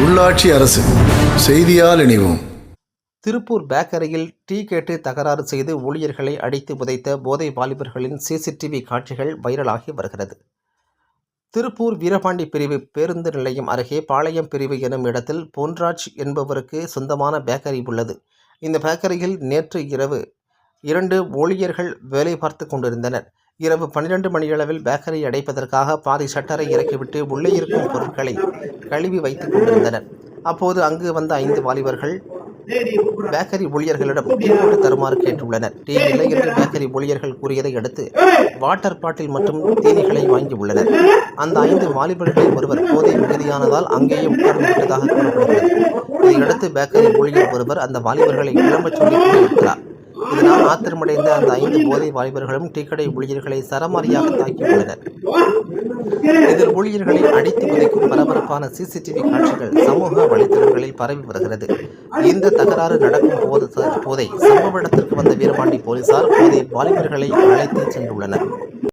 உள்ளாட்சி அரசு செய்தியால் இணைவோம். திருப்பூர் பேக்கரியில் டீ கேட்டு தகராறு செய்து ஊழியர்களை அடித்து உதைத்த போதை வாலிபர்களின் சிசிடிவி காட்சிகள் வைரலாகி வருகிறது. திருப்பூர் வீரபாண்டி பிரிவு பேருந்து நிலையம் அருகே பாளையம் பிரிவு எனும் இடத்தில் பொன்ராஜ் என்பவருக்கு சொந்தமான பேக்கரி உள்ளது. இந்த பேக்கரியில் நேற்று இரவு இரண்டு ஊழியர்கள் வேலை பார்த்து கொண்டிருந்தனர். இரவு பன்னிரண்டு மணியளவில் பேக்கரி அடைப்பதற்காக பாதி ஷட்டரை இறக்கிவிட்டு உள்ளே இருக்கும் பொருட்களை கழுவி வைத்துக் கொண்டிருந்தனர். அப்போது அங்கு வந்த ஐந்து வாலிபர்கள் பேக்கரி ஊழியர்களிடம் டீ போட்டு தருமாறு கேட்டுள்ளனர். டீ இல்லை என்று பேக்கரி ஊழியர்கள் கூறியதை அடுத்து வாட்டர் பாட்டில் மற்றும் தேனீகளை வாங்கியுள்ளனர் அந்த ஐந்து வாலிபர்களில் ஒருவர் போதை மிகுதியானதால் அங்கேயே உட்கார்ந்து விட்டதாக கூறப்படுகிறது. இதையடுத்து பேக்கரி ஊழியர் ஒருவர் அந்த வாலிபர்களை கிளம்பச் சொல்லி கூறியிருக்கிறார் இதனால் ஆத்திரமடைந்த அந்த ஐந்து போதை வாலிபர்களும் டீக்கடை ஊழியர்களை சரமாரியாக தாக்கியுள்ளனர் இதில் ஊழியர்களை அடித்து உதைக்கும் பரபரப்பான சிசிடிவி காட்சிகள் சமூக வலைதளங்களில் பரவி வருகிறது. இந்த தகராறு நடக்கும் போது போதை சம்பவ இடத்திற்கு வந்த வீரபாண்டி போலீசார் போதை வாலிபர்களை அழைத்து சென்றுள்ளனர்.